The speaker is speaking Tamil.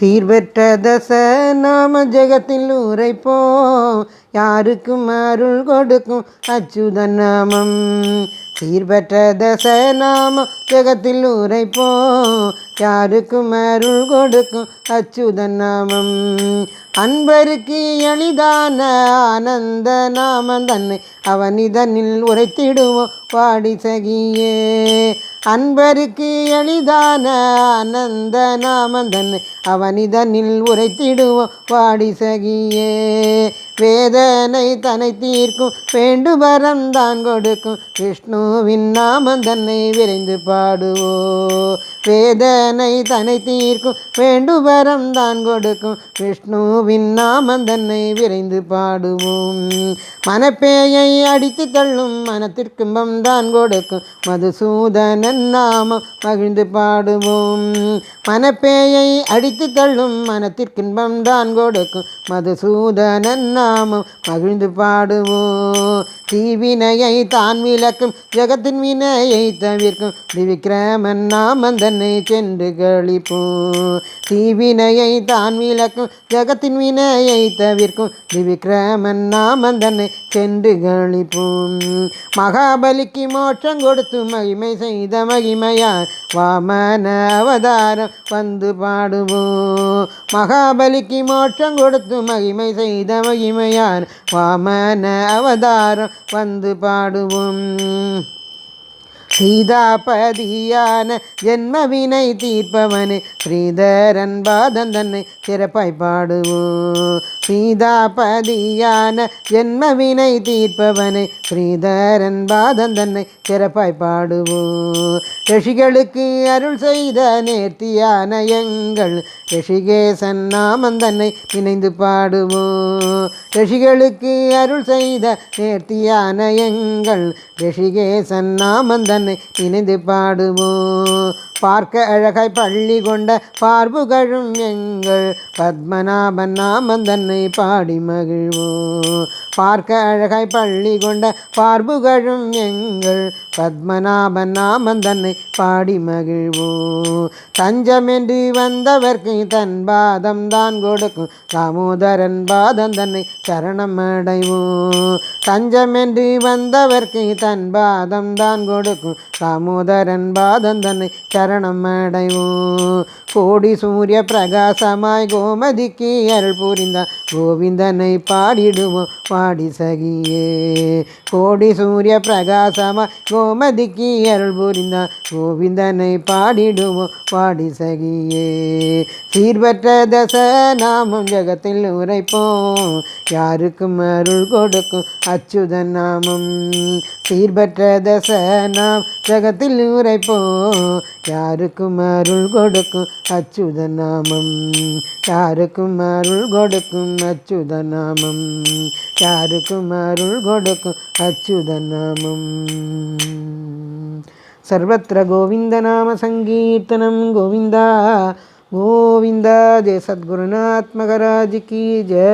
சீர்பெற்ற தச நாம ஜெகத்தில் உரைப்போம். யாருக்கும் அருள் கொடுக்கும் அச்சுதன் நாமம். சீர்பெற்ற தச நாம ஜெகத்தில் உரைப்போம். யாருக்கும் அருள் கொடுக்கும் அச்சுதன் நாமம். அன்பருக்கு எளிதான ஆனந்த நாமம் தன்னை அவன் இதனில் உரைத்திடுவோம். பாடி சகியே அன்பருக்கு எளிதான ஆனந்த நாமந்தன் அவனிதனில் உரைத்திடுவோம் வாடி சகியே வேதனை தனை தீர்க்கும். வேண்டுவரம் தான் கொடுக்கும். விஷ்ணுவின் நாமம் தன்னை விரைந்து பாடுவோ. வேதனை தனை தீர்க்கும். வேண்டுவரம் தான் கொடுக்கும். விஷ்ணுவின் நாமம் தன்னை விரைந்து பாடுவோம் மனப்பேயை அடித்து தள்ளும். மனத்திற்கும்பம் தான் கொடுக்கும். மதுசூதனன் நாமம் மகிழ்ந்து பாடுவோம் மனப்பேயை அடித்து தள்ளும். மனத்திற்கின்பம் தான் கொடுக்கும். மதுசூதனன் நாமம் நாமும் மகிழ்ந்து பாடுவோம். தீவினையை தான் விளக்கும் ஜெகத்தின் வினையை தவிர்க்கும். திவிக்கிரமன் நாம் அந்தனை சென்று கழிப்போம். தீவினையை தான் விளக்கும் ஜெகத்தின் வினையை தவிர்க்கும். திவிக்கிரமன் நாம் அந்தனை சென்று கழிப்போம். மகாபலிக்கு மோட்சம் கொடுத்து மகிமை செய்த மகிமையார் வாமன அவதாரம் வந்து பாடுவோம். மகாபலிக்கு மோட்சம் கொடுத்து மகிமை செய்த மகிமை மகிமையார் வாமன அவதாரம் வந்து பாடுவோம். சீதாபதியான ஜென்மவினை தீர்ப்பவனே. ஸ்ரீதரன் பாதம் தன்னை சிறப்பாய் பாடுவோம். சீதாபதியான ஜென்மவினை தீர்ப்பவனே. ஸ்ரீதரன் பாதம் தன்னை சிறப்பாய் பாடுவோம். ரிஷிகளுக்கு அருள் செய்த நேர்த்தியான எங்கள் ரிஷிகேசன் நாமம் தன்னை நினைந்து பாடுவோம். ரிஷிகளுக்கு அருள் செய்த நேர்த்தியான எங்கள் ரிஷிகேசன் நாமம் உன்னை நினைந்து பாடுவோம். பார்க்க அழகாய் பள்ளி கொண்ட பார்புகழும் எங்கள் பத்மநாபன் நாமம் தன்னை பாடி மகிழ்வோம். பார்க்க அழகாய் பள்ளி கொண்ட பார்புகழும் எங்கள் பத்மநாபன் நாமம் தன்னை பாடி மகிழ்வோம். தஞ்சமென்று வந்தவர்க்கு தன் பாதம் தான் கொடுக்கும். தாமோதரன் பாதம் தன்னை சரணம் அடைவோம். தஞ்சமென்று வந்தவர்க்கு தன் பாதம் தான் கொடுக்கும். தாமோதரன் பாதம் தன்னை சரணம் அடைவோம். கோடி சூரிய பிரகாசமாய் கோமதிக்கு அருள் புரிந்தான் கோவிந்தனை பாடிடுவோம் பாடி சகியே கோடி சூரிய பிரகாசமாய் கோமதிக்கு அருள் புரிந்தான் கோவிந்தனை பாடிடுவோம் பாடி சகியே சீர்பற்ற தச நாமம் ஜகத்தில் உரைப்போம். யாருக்கும் அருள் கொடுக்கும் அச்சுதன் நாமம். சீர்பற்ற தச நாம் ജഗത്തിൽ ഉറപ്പോ യാർക്കും അരുൾ കൊടുക്കും അച്യുതനാമം. യാർക്കും അരുൾ കൊടുക്കും അച്യുതനാമം. യാർക്കും അരുൾ കൊടുക്കും അച്യുതനാമം. സർവത്ര ഗോവിന്ദനാമ സങ്കീർത്തനം ഗോവിന്ദ ഗോവിന്ദ ജയ സദ്ഗുരുനാത്മകരാജ് കീ ജയ.